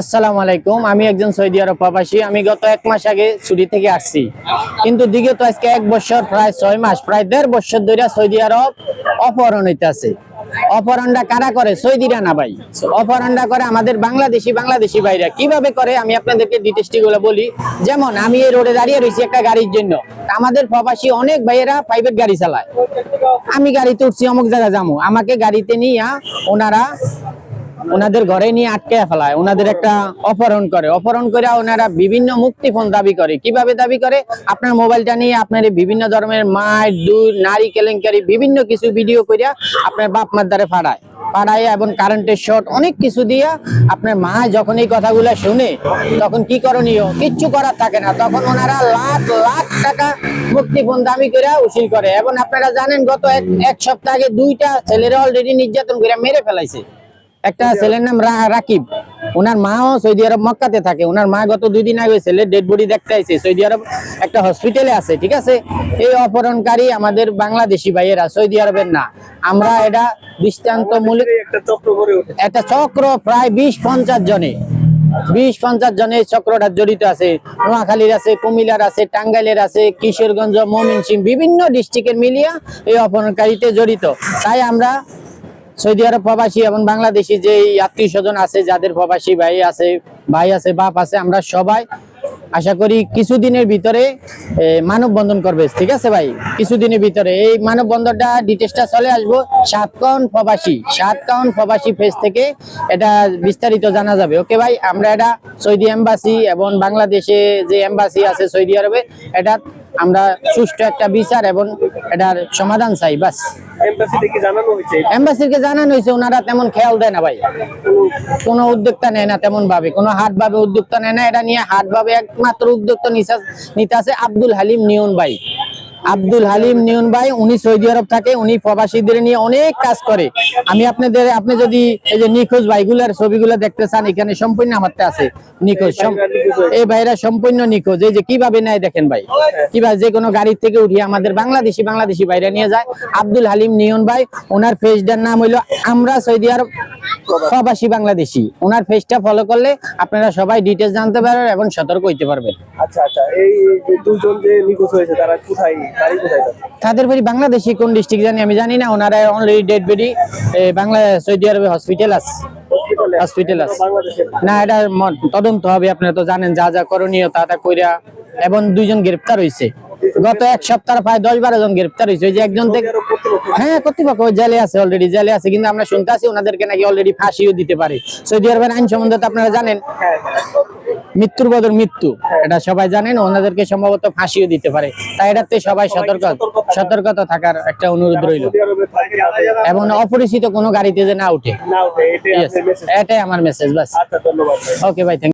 আসসালামু আলাইকুম। আমি একজন সৌদি আরব প্রবাসী। আমি গত এক মাস আগে ছুটি থেকে আসছি। কিন্তু দিকে তো আজকে এক বছর, প্রায় ছয় মাস, প্রায় দেড় বছর ধরে সৌদি আরব অপহরণ হইতেছে। অপহরণটা কারা করে? সৌদিরা না ভাই। অপহরণটা করে আমাদের বাংলাদেশি বাংলাদেশি ভাইরা। কীভাবে করে? আমি আপনাদেরকে ডিটেস্টি গুলো বলি। যেমন, আমি এই রোডে দাঁড়িয়ে রয়েছি একটা গাড়ির জন্য। আমাদের প্রবাসী অনেক ভাইয়েরা প্রাইভেট গাড়ি চালায়। আমি গাড়িতে উঠছি, অমুক জায়গায় যাব আমাকে গাড়িতে নিয়ে ওনারা ওনাদের ঘরে নিয়ে আটকে ফেলায়। ওনাদের একটা অপহরণ করে। অপহরণ করে ওনারা বিভিন্ন মুক্তিপণ দাবি করে। কীভাবে দাবি করে? আপনার মোবাইলটা নিয়ে আপনার বিভিন্ন ধরনের মায়ের দুধ নারী, কেলেঙ্কারি, বিভিন্ন কিছু ভিডিও করিয়া আপনার বাপ মার দ্বারে ফাড়ায়। পাড়ায় এবং কারেন্টের শর্ট অনেক কিছু দিয়া আপনার মা যখন এই কথাগুলো শুনে, তখন কি করণীয়? কিচ্ছু করার থাকে না। তখন ওনারা লাখ লাখ টাকা মুক্তিপণ দাবি করে উসিল করে। এবং আপনারা জানেন, গত এক- এক সপ্তাহ আগে দুইটা ছেলেরা অলরেডি নির্যাতন করে মেরে ফেলাইছে। একটা ছেলের নাম রাকিব। ওনার মাও সৌদি আরব মক্কাতে থাকে। ওনার মা গত দুই দিন আগে ছেলে ডেড বডি দেখতে আইছে। সৌদি আরব একটা হসপিটালে আছে ঠিক আছে? এই অপহরণকারী আমাদের বাংলাদেশি ভাইয়েরা সৌদি আরবের না। আমরা এটা দৃষ্টান্তমূলক একটা চক্র প্রায় বিশ পঞ্চাশ জনে। বিশ পঞ্চাশ জনের চক্রটা জড়িত আছে। নোয়াখালীর আছে কুমিল্লার আছে টাঙ্গাইলের আছে কিশোরগঞ্জ ময়মনসিংহ বিভিন্ন ডিস্ট্রিক্টের মিলিয়া এই অপহরণকারীতে জড়িত। তাই আমরা সৌদি আরব প্রবাসী এবং বাংলাদেশি যে আত্মীয় স্বজন আছে, যাদের প্রবাসী ভাই আছে ভাই আছে, বাপ আছে, আমরা সবাই আশা করি কিছুদিনের ভিতরে মানববন্ধন করবে, ঠিক আছে ভাই? কিছুদিনের ভিতরে। এই মানববন্ধনটা ডিটেলসটা চলে আসব সাতকাউন প্রবাসী সাতকাউন প্রবাসী ফেজ থেকে এটা বিস্তারিত জানা যাবে। ওকে ভাই? আমরা এটা সৌদি এম্বাসি এবং বাংলাদেশে যে এম্বাসি আছে সৌদি আরবে, এটা আমরা সুষ্ঠু একটা বিচার এবং এটার সমাধান চাই বাস। এমবাসি কে জানানো হয়েছে? এম্বাসিকে জানানো হয়েছে ওনারা তেমন খেয়াল দেয় না ভাই। কোনো উদ্যোক্তা নেয় না তেমন ভাবে কোনো হাট ভাবে উদ্যোক্তা নেয় না। এটা নিয়ে হাট ভাবে একমাত্র উদ্যোক্তা নিতে আছে আব্দুল হালিম নিয়ন ভাই। আব্দুল হালিম নিয়ন ভাই, উনি সৌদি আরব থাকে, উনি প্রবাসীদের নিয়ে অনেক কাজ করে। আমি আপনাদের আপনি যদি এই যে নিখোঁজ ভাইগুলার ছবিগুলো দেখতে চান, এখানে সম্পূর্ণ আমারটা আছে। নিখোঁজ এই ভাইরা সম্পূর্ণ নিখোঁজ। এই যে কীভাবে নেয় দেখেন ভাই। কীভাবে যে কোনো গাড়ি থেকে উঠিয়ে আমাদের বাংলাদেশি বাংলাদেশি ভাইরা নিয়ে যায়। আব্দুল হালিম নিয়ন ভাই, ওনার পেজটার নাম হইল আমরা সৌদি আরব প্রবাসী। বাংলাদেশি। ওনার পেজটা ফলো করলে আপনারা সবাই ডিটেলস জানতে পারবেন এবং সতর্ক হইতে পারবেন। আচ্ছা আচ্ছা এই যে দুজন যে নিখোঁজ হয়েছে তারা কোথায় বাড়ি কোথায় তাদের? বাড়ি বাংলাদেশি কোন ডিস্ট্রিক্ট জানি আমি জানি না। ওনারা already dead body Bangla Saudi আরবে হসপিটাল আছে। হসপিটাল আছে। না? এটা তদন্ত হবে আপনারা তো জানেন যা যা করণীয় তা তা কইরা। এবং দুইজন গ্রেপ্তার হয়েছে গত এক সপ্তাহ প্রায় দশ বারো জন গ্রেপ্তার হয়েছে। ওই যে একজন থেকে হ্যাঁ কর্তৃপক্ষ জেলে আছে অলরেডি জেলে আছে কিন্তু আমরা শুনতে আছি ওনাদেরকে নাকি অলরেডি ফাঁসিও দিতে পারে। সৌদি আরবের আইন সম্বন্ধে তো আপনারা জানেন হ্যাঁ মৃত্যুর বদল মৃত্যু। এটা সবাই জানেন ওনাদেরকে সম্ভবত ফাঁসিও দিতে পারে। তাই এটাতে সবাই সতর্ক সতর্কতা থাকার একটা অনুরোধ রইল। এবং অপরিচিত কোনো গাড়িতে যে না উঠে। এটাই আমার মেসেজ বাস। আচ্ছা ওকে ভাই থ্যাংক